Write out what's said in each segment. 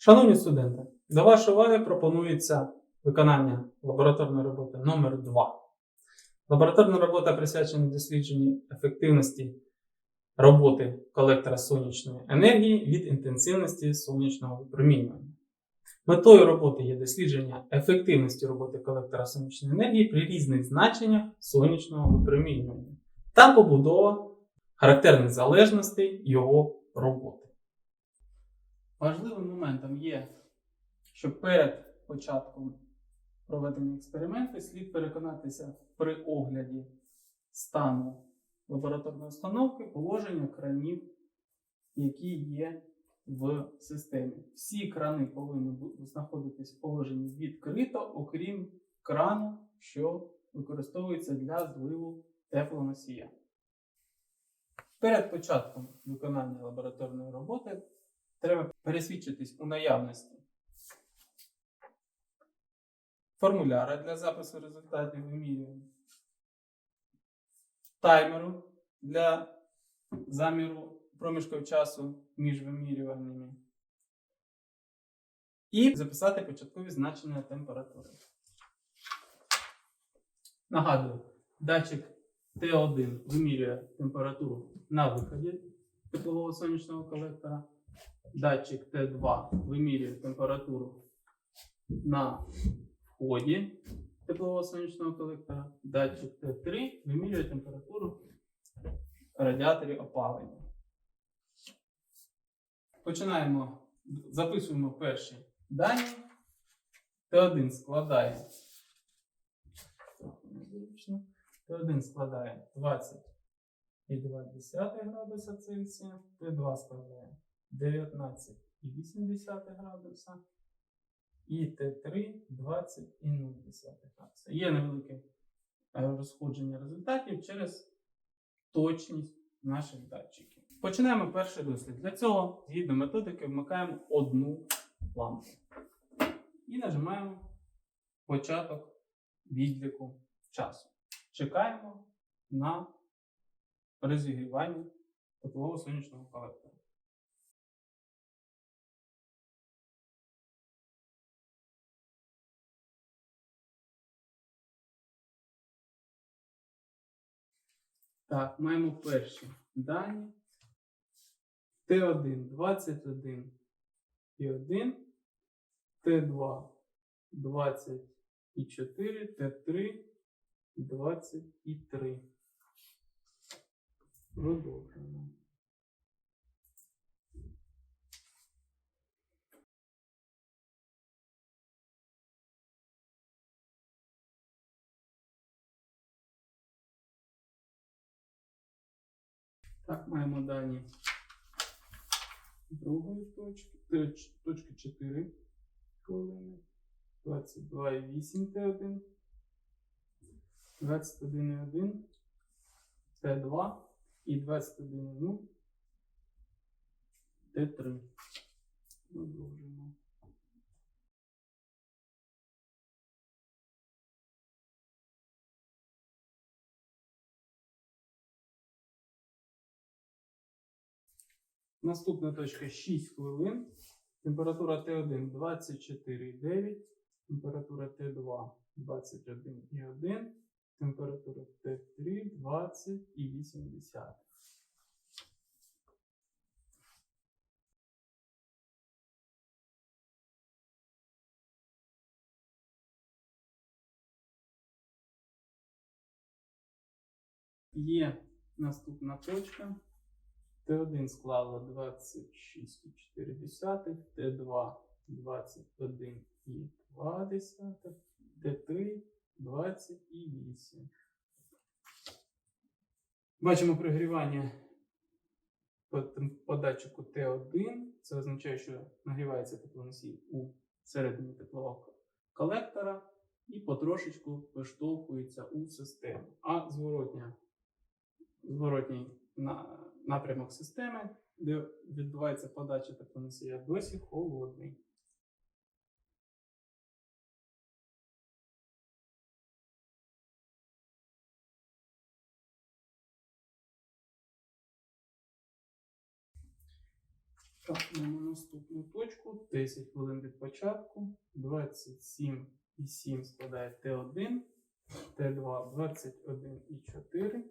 Шановні студенти, до вашої уваги пропонується виконання лабораторної роботи номер 2 Лабораторна робота присвячена дослідженню ефективності роботи колектора сонячної енергії від інтенсивності сонячного випромінювання. Метою роботи є дослідження ефективності роботи колектора сонячної енергії при різних значеннях сонячного випромінювання та побудова характерних залежностей його роботи. Важливим моментом є, що перед початком проведення експерименту слід переконатися при огляді стану лабораторної установки положення кранів, які є в системі. Всі крани повинні знаходитись в положенні відкрито, окрім крану, що використовується для зливу теплоносія. Перед початком виконання лабораторної роботи треба пересвідчитись у наявності формуляра для запису результатів вимірювання, таймеру для заміру проміжків часу між вимірюваннями, і записати початкові значення температури. Нагадую, датчик Т1 вимірює температуру на виході теплового сонячного колектора. Датчик Т2 вимірює температуру на вході теплового сонячного колектора. Датчик Т3 вимірює температуру радіаторів опалення. Починаємо, записуємо перші дані. Т1 складає. Т1 складає 20,2 градуса Цельсія, Т2 складає 19,8 градуса і Т3 20,0 градуса. Є невелике е, розходження результатів через точність наших датчиків. Починаємо перший дослід. Для цього, згідно методики, вмикаємо одну лампу і нажимаємо початок відліку часу. Чекаємо на розігрівання теплового сонячного колектора. Так, маємо перші дані. Т1 21 і 1, Т2 20 і 4, Т3 20 і 3. Продовжуємо. Так, маємо дані другої точки, е, точки 4 хвилини, 22,8 Т1, 21,1 Т2 і 21,0 Т3. Продовжуємо. Наступна точка 6 хвилин. Температура Т1 24,9, температура Т2 21,1, температура Т3 20,8. Є наступна точка. Т1 склало 26,4, Т2 21,2, Т3 20,8. Бачимо тем- по датчику Т1. Це означає, що нагрівається теплоносій у середині теплового колектора і потрошечку виштовхується у систему. А зворотня, зворотній на, напрямок системи, де відбувається подача теплоносія, досі холодний. Так, маємо наступну точку. 10 хвилин від початку, 27,7 складає Т1, Т2 21,4,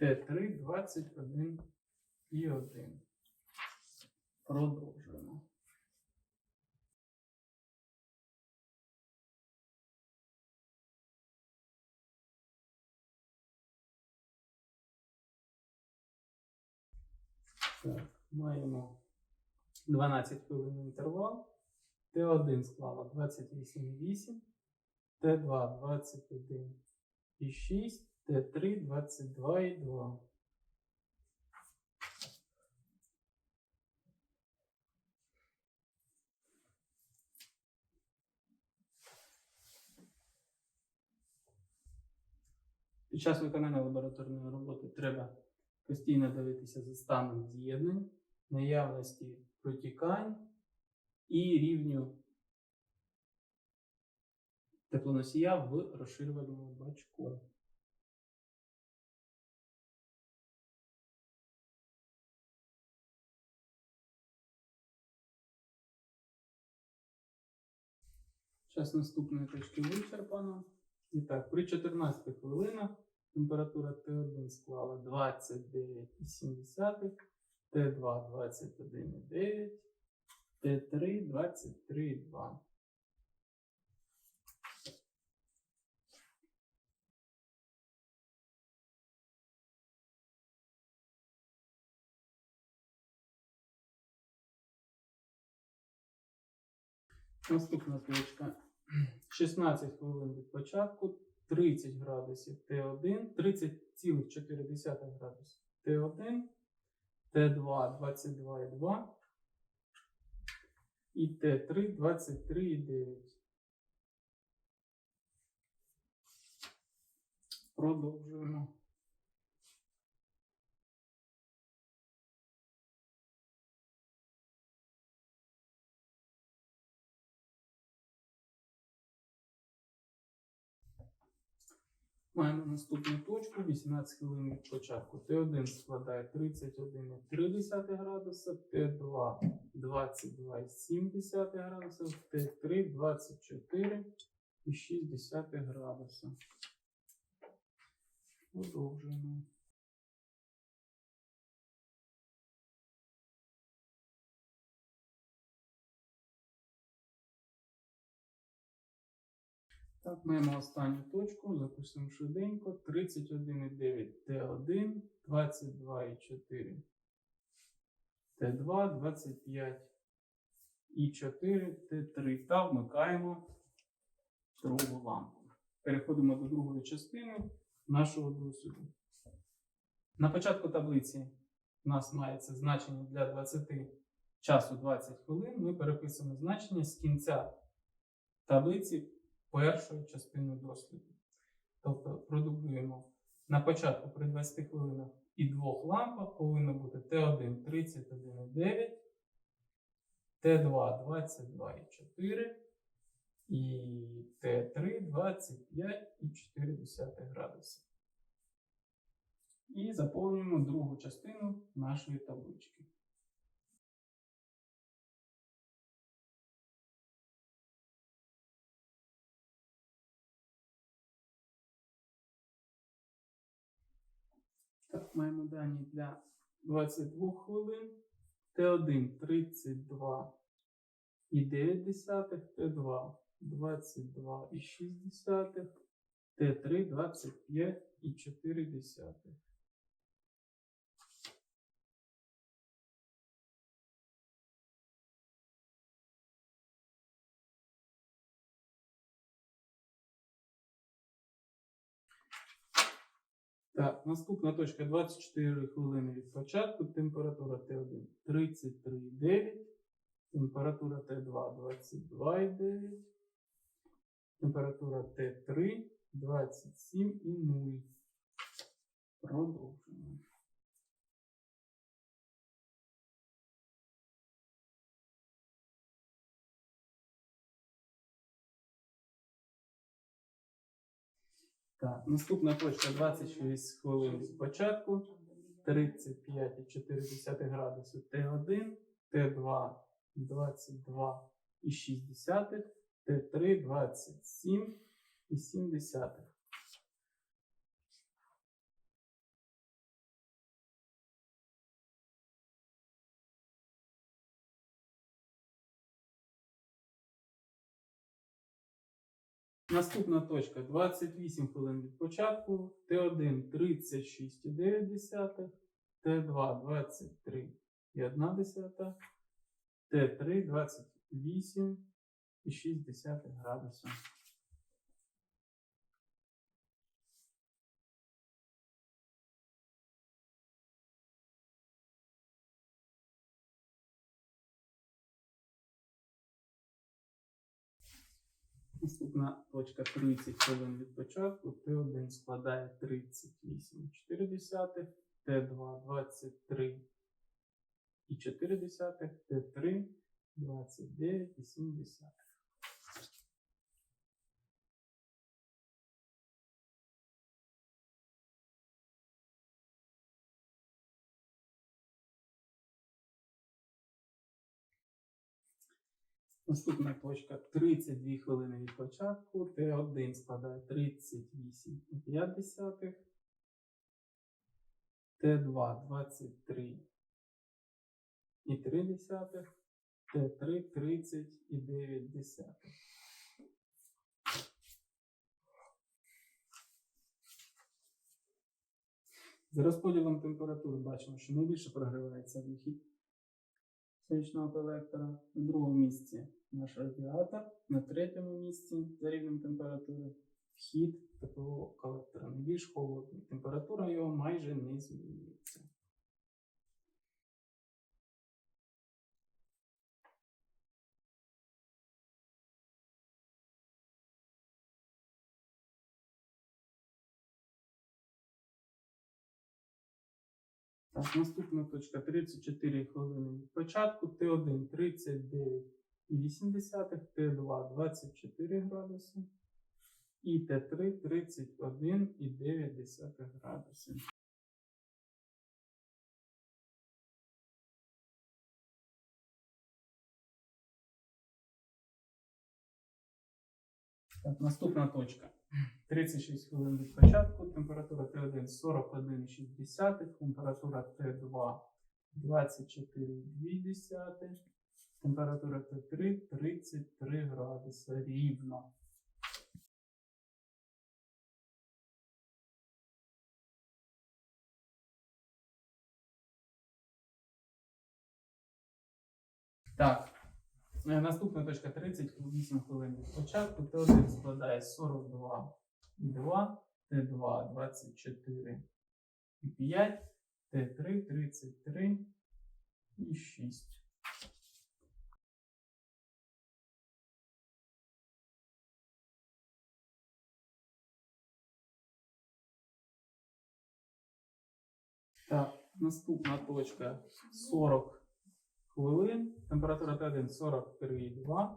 Т3 21,1. Продовжуємо. Так, маємо 12 хвилин інтервал. Т1 склала 28,8, Т2 21,6, Т3 22,2. Під час виконання лабораторної роботи треба постійно дивитися за станом з'єднань, наявності протікань і рівню теплоносія в розширювальному бачку. Час наступної точки вичерпано. І так, при 14 хвилинах температура Т1 склала 29,7, Т2 21,9, Т3 23,2. Наступна точка. 16 хвилин від початку, 30 градусів Т1, 30,4 градусів Т1, Т2 22,2 і Т3 23,9. Продовжуємо. Маємо наступну точку 18 хвилин від початку. Т1 складає 31,3 градуса, Т2 22,7 градуса, Т3 24,6 градуса. Продовжуємо. Так, маємо останню точку, записуємо швиденько. 31,9 Т1, 22,4 Т2, 25 і 4 Т3. Та вмикаємо другу лампу. Переходимо до другої частини нашого досвіду. На початку таблиці у нас мається значення для 20 часу 20 хвилин. Ми переписуємо значення з кінця таблиці першої частини досліду. Тобто продублюємо на початку при 20 хвилинах і двох лампах повинно бути Т1 31,9, Т2 22,4 і Т3 25,4 градуси. І заповнюємо другу частину нашої таблички. Так, маємо дані для 22 хвилин. Т1 32 і 9 десятих, Т2 22 і 6 десятих, Т3 25 і 4 десятих. Так, наступна точка 24 хвилини від початку. Температура Т1 33,9, температура Т2 22,9, температура Т3 27,0. Продовжуємо. Так, наступна точка 26 хвилин від початку. 35,4 градуси Т1, Т2 22,6, Т3 27,7. Наступна точка. 28 хвилин від початку, Т1 36,9, Т2 23,1, Т3 28,6 градуса. Наступна точка 30 хвилин від початку. Т1 складає 38,4, Т2 23 і 4 Т3 29,7. Наступна точка. 32 хвилини від початку. Т1 складає 38,5, Т2 23 і 3 десятих, Т3 30 і 9 десятих. За розподілом температури бачимо, що найбільше прогрівається вихід сонячного колектора. На другому місці наш радіатор, на третьому місці за рівнем температури вхід теплового колектора. Найбільш холодний. Температура його майже не змінюється. Так, наступна точка 34 хвилини від початку. Т1 39,8, Т2 24 градуси і Т3 31,9 градуси. Так, наступна точка. 36 хвилин від початку, температура Т1 41,6, температура Т2 24,2, температура Т3 33 градуси рівно. Наступна точка 38 хвилин від початку. Т1 складає 42 і 2, Т2 24 і 5, Т3 33 і 6. Так, наступна точка 40 хвилин. Температура Т1 43,2,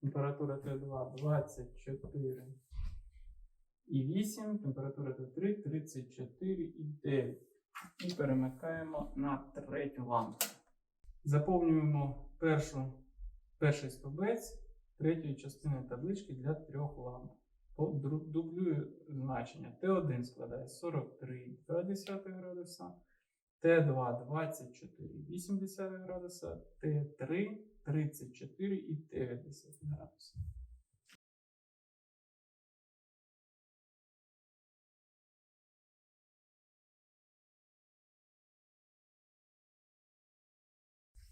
температура Т2 24 і 8, температура Т3 34 і 9. І перемикаємо на третю лампу. Заповнюємо першу, перший стовбець третьої частини таблички для трьох ламп. Дублюю значення. Т1 складає 43,2 градуса. Т2 24,8 градуса, Т3 34,9 градуса.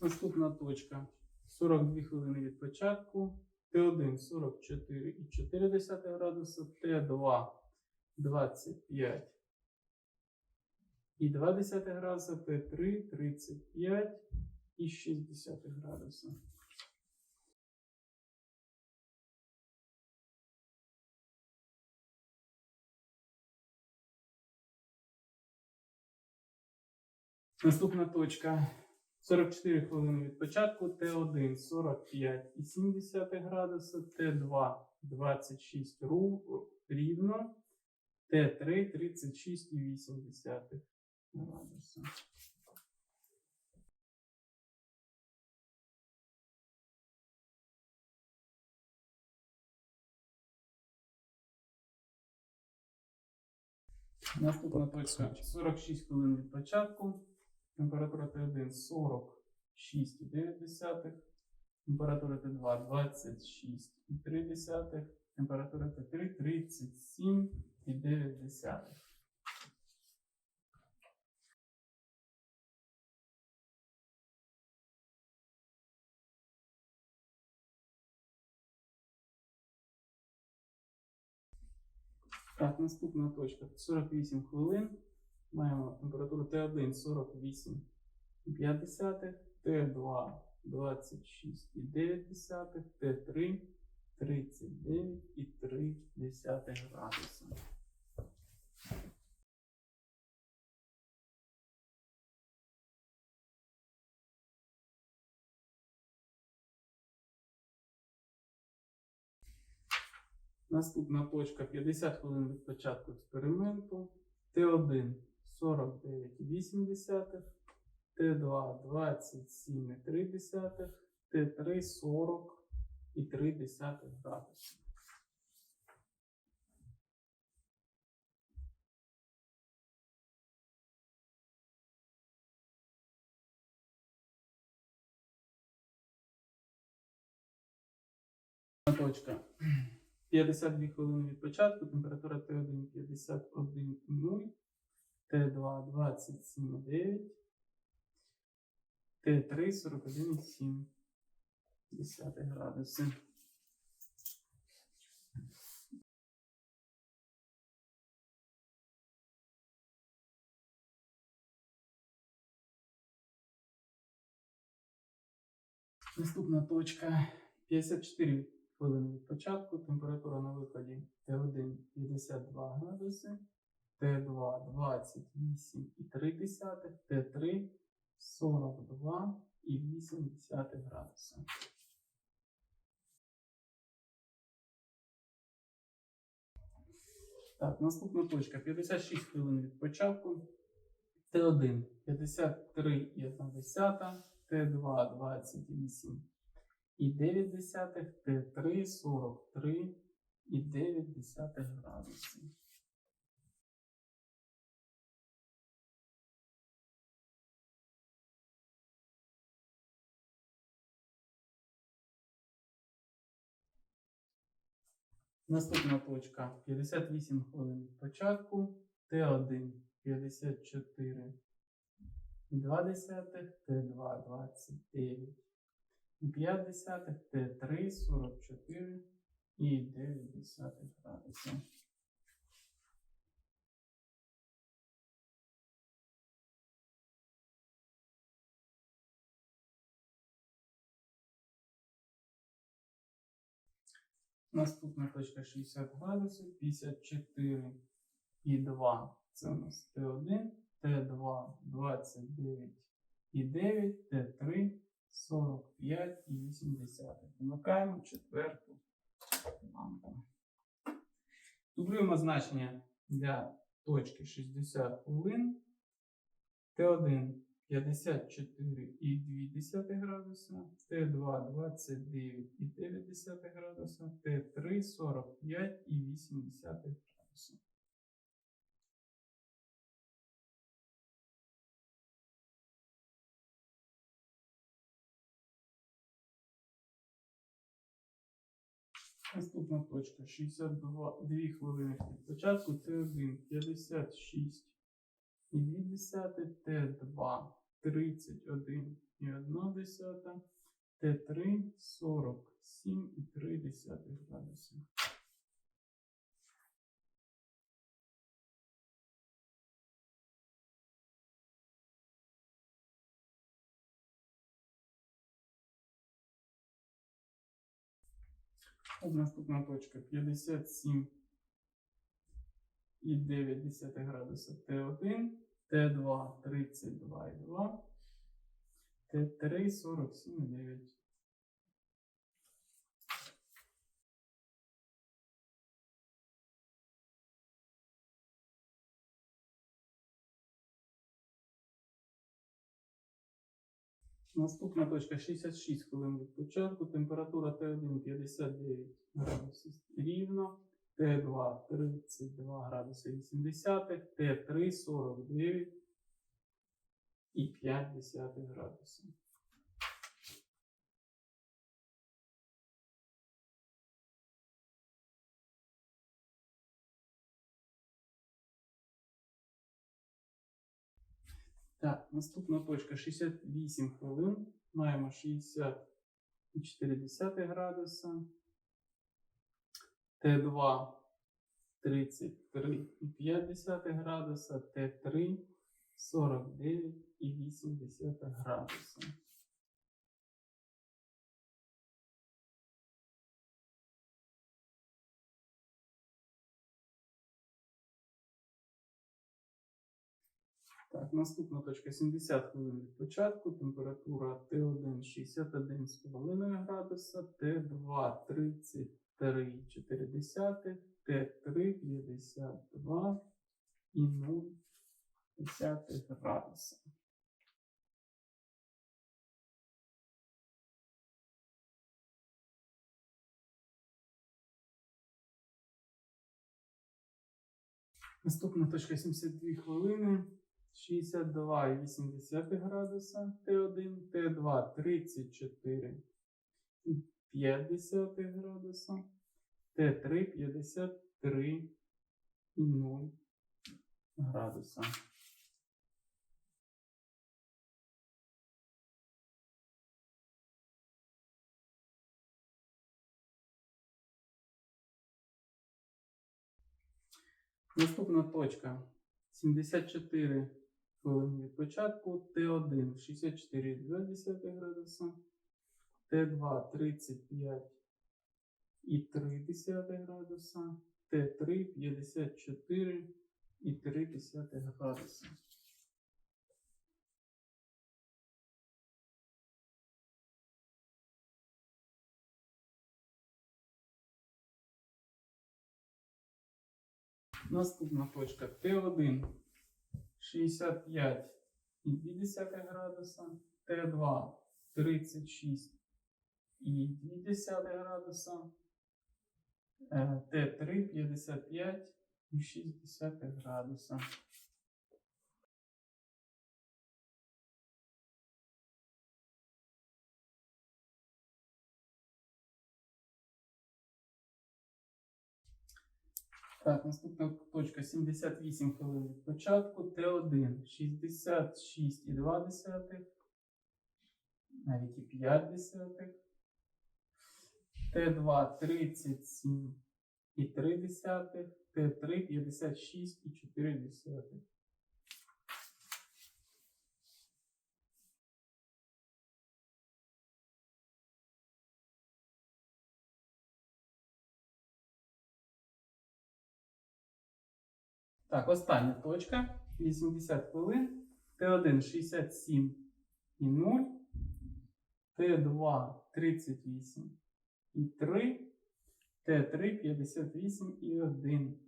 Наступна точка 42 хвилини від початку. Т1 44,4 градуса, Т2 25 і 2 градуса, Т3 35 і 6 градуса. Наступна точка. 44 хвилини від початку, Т1 45,7 градуса, Т2 26 ру- рівно, Т3 36,8 Ладоса. Наступна точка 46 хвилин від початку. Температура Т1 46,9. Температура Т2 26,3. Температура Т3 37,9. Так, наступна точка 48 хвилин. Маємо температуру Т1 48,5, Т2 26,9, Т3 39,3 градуса. Наступна точка 50 хвилин від початку експерименту. Т1 49,8, Т2 27,3, Т3 40,3 градуси. Точка. 52 хвилини від початку, температура Т1 51,0, Т2 27,9, Т3 41,7 градуси. Наступна точка 54 хвилини від початку. Температура на виході Т1 52 градуси, Т2 28,3, Т3 42,8 градуса. Так, наступна точка 56 хвилин від початку. Т1 53,1, Т2 28 і 9 десятих, Т3 43 і 9 десятих градусів. Наступна точка 58 хвилин початку, Т1 54 і 2 десятих, Т2 29 і 5 десятих, Т3 44 і 9 десятих градусів. Наступна точка 60 градусів, 54 і 2. Це у нас Т1, Т2 29 і 9, Т3 45 і 80. Вмикаємо четверту лампу. Дублюємо значення для точки 60 хвилин. Т1 54 і 2 градуса, Т2 29 і 9 градуса, Т3 45 і 8 градуса. Наступна точка. 62 2 хвилини від початку, Т1 56 і 2 десяти, Т2 31 і 1 десята, Т3 47 і 3 десятих Наступна точка. 57 і 9 десятих градуса Т1, Т2 32 і 2, Т3 47 Наступна точка 66 хвилин від початку. Температура Т1 59 градусів рівно, Т2 32 градуси 80, Т3 49 і 5 десятих Так, наступна точка 68 хвилин. Маємо 60,4 градуса. Т2 33,5 градуса, Т3 49,8 градуса. Так, наступна точка 70 хвилин від початку. Температура Т1 61,5 градуса, Т2 33,4, Т3 52 і 0,5 градуса. Наступна точка 72 хвилини. 62,8 градуса Т1, Т2 34 50 градуса, Т3 53 і 0 градуса. Наступна точка 74 хвилин від початку, Т1 64,2 градуса, Т2 35 і 3 градуса, Т3 54 і 3 градуса. Наступна точка Т1 65,2 градуса, Т2 36,2 градуса, е, Т3 55,6 градуса. Так, наступна точка 78 хвилин від початку. Т1 66,2, навіть і 5 десятих. Т2 37,3 десятих. Т3 56,4 Так, остання точка. 80 хвилин. Т1 67 і 0. Т2 38 і 3. Т3 58 і 1.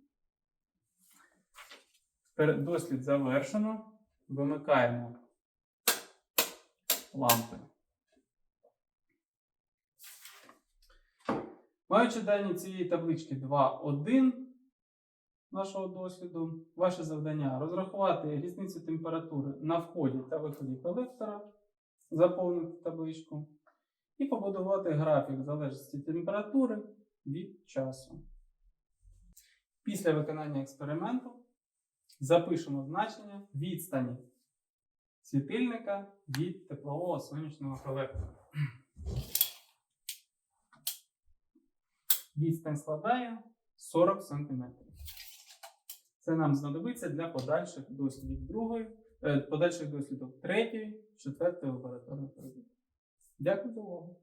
Тепер дослід завершено. Вимикаємо лампи. Маючи дані цієї таблички 2.1 нашого досвіду, ваше завдання розрахувати різницю температури на вході та виході колектора, заповнити табличку і побудувати графік залежності температури від часу. Після виконання експерименту запишемо значення відстані світильника від теплового сонячного колектора. Відстань складає 40 см. Це нам знадобиться для подальших дослідів другої, е, подальших дослідів третьої, четвертої лабораторної перевірки. Дякую за увагу.